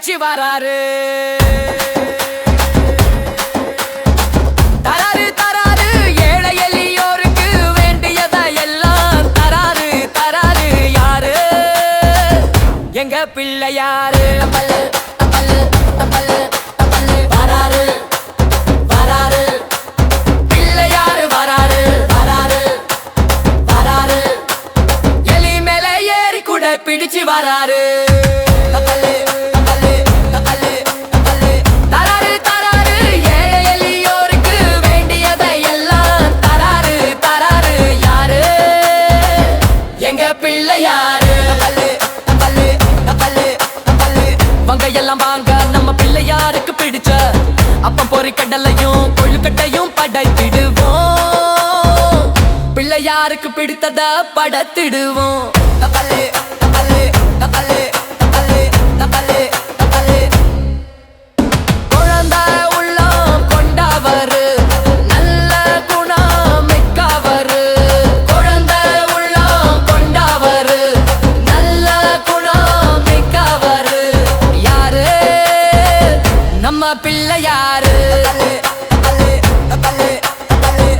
வராரு. தராரு தராரு ஏழை எளியோருக்கு வேண்டியதை எல்லாம் தராரு தராரு யாரு? எங்க பிள்ளையாரு பல்லு பல்லு பல்லு பல்லு வராரு வராரு. பிள்ளையாரு வராரு வராரு வராரு. எலி மேல ஏறி கூட பிடிச்சு வராரு. எல்லாம் வாங்க. நம்ம பிள்ளையாருக்கு பிடிச்ச? அப்பம் பொறி கடலையும் கொழுக்கட்டையும் படைத்திடுவோம். பிள்ளையாருக்கு பிடித்தத படத்திடுவோம். நம்ம பிள்ளையாரு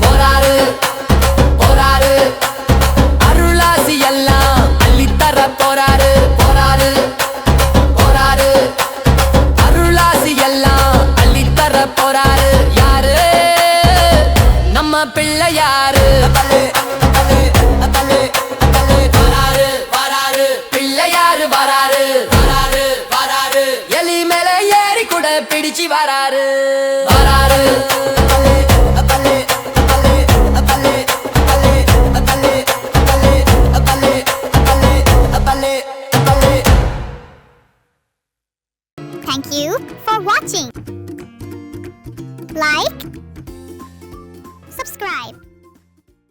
போறாரு போறாரு. அருளாசி எல்லாம் அள்ளித்தர போறாரு. போறாரு போறாரு. அருளாசி எல்லாம் அள்ளித்தர போறாரு. யாரு? நம்ம பிள்ளையாரு பிடிச்சு வராரு வராரு Thank you for watching. Like, subscribe.